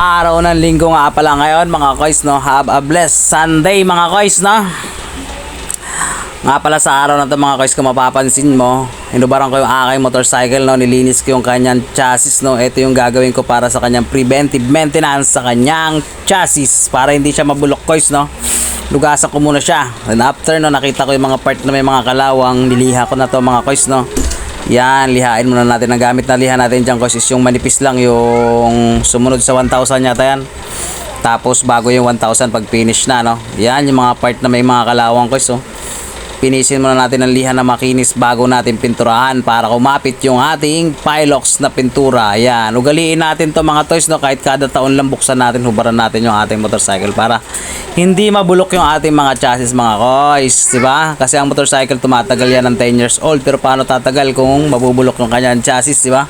Araw ng linggo nga pala ngayon mga kois no. Have a blessed Sunday mga kois no. Nga pala sa araw na to mga kois kung mapapansin mo, inubaran ko yung aking motorcycle no, nilinis ko yung kanyang chassis no. Ito yung gagawin ko para sa kanyang preventive maintenance sa kanyang chassis para hindi siya mabulok kois no. Lugasan ko muna siya. And after no, nakita ko yung mga part na may mga kalawang, niliha ko na to mga kois no. Yan, lihain muna natin. Ang gamit na liha natin dyan kois is yung manipis lang, yung sumunod sa 1,000 yata yan. Tapos bago yung 1,000 pag finish na no. Yan yung mga part na may mga kalawang kois oh pinisin muna natin ang liha na makinis bago natin pinturahan para kumapit yung ating Pilox na pintura. Ayan, ugaliin natin to mga toys no kahit kada taon lang buksan natin, hubaran natin yung ating motorcycle para hindi mabulok yung ating mga chassis mga koys, di ba? Kasi ang motorcycle tumatagal yan ng 10 years old pero paano tatagal kung mabubulok yung kanyang chassis, di ba?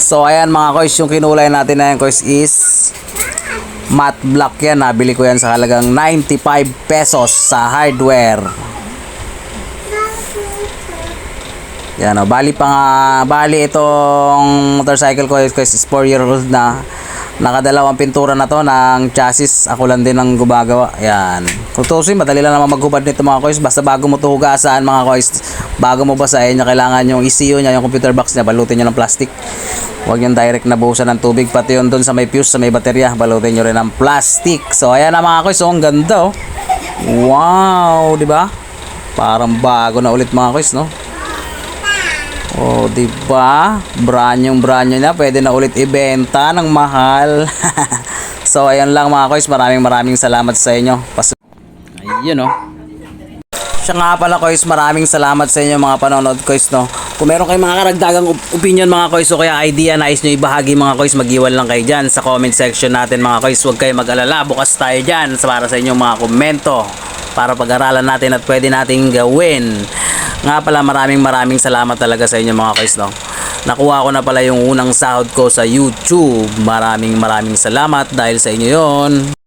So ayan mga koys, yung kinulay natin na yan koys is matte black yan. Nabili ko yan sa halagang 95 pesos sa hardware. Yan o, bali pa nga, bali itong motorcycle ko is 4 year old na nakadalawang pintura na to ng chassis. Ako lang din ang gumagawa. Yan. Kung tusin, madali lang naman maghubad nito mga kois. Basta bago mo ito mga kois, bago mo basahin niya, kailangan yung ECU niya, yung computer box niya, balutin niyo ng plastic. Huwag yung direct na buhusan ng tubig. Pati yun dun sa may fuse, sa may baterya, balutin nyo rin ng plastic. So, ayan na mga kois. So, ang ganda oh. Wow, di ba? Parang bago na ulit mga kois, no? Oh, di ba? Brand yung brand niya, pwede na ulit ibenta ng mahal. so, ayun lang mga kois, maraming maraming salamat sa inyo. Pas Ayun oh. Siya nga pala kois, maraming salamat sa inyo mga panonood kois no. Kung meron kayong mga karagdagang op- opinion mga kois o kaya idea nais nyo ibahagi mga kois, mag-iwan lang kayo dyan sa comment section natin mga kois. Huwag kayo mag-alala, bukas tayo dyan para sa inyong mga komento para pag-aralan natin at pwede nating gawin. Nga pala maraming maraming salamat talaga sa inyo mga kois no. Nakuha ko na pala yung unang sahod ko sa YouTube. Maraming maraming salamat dahil sa inyo yon.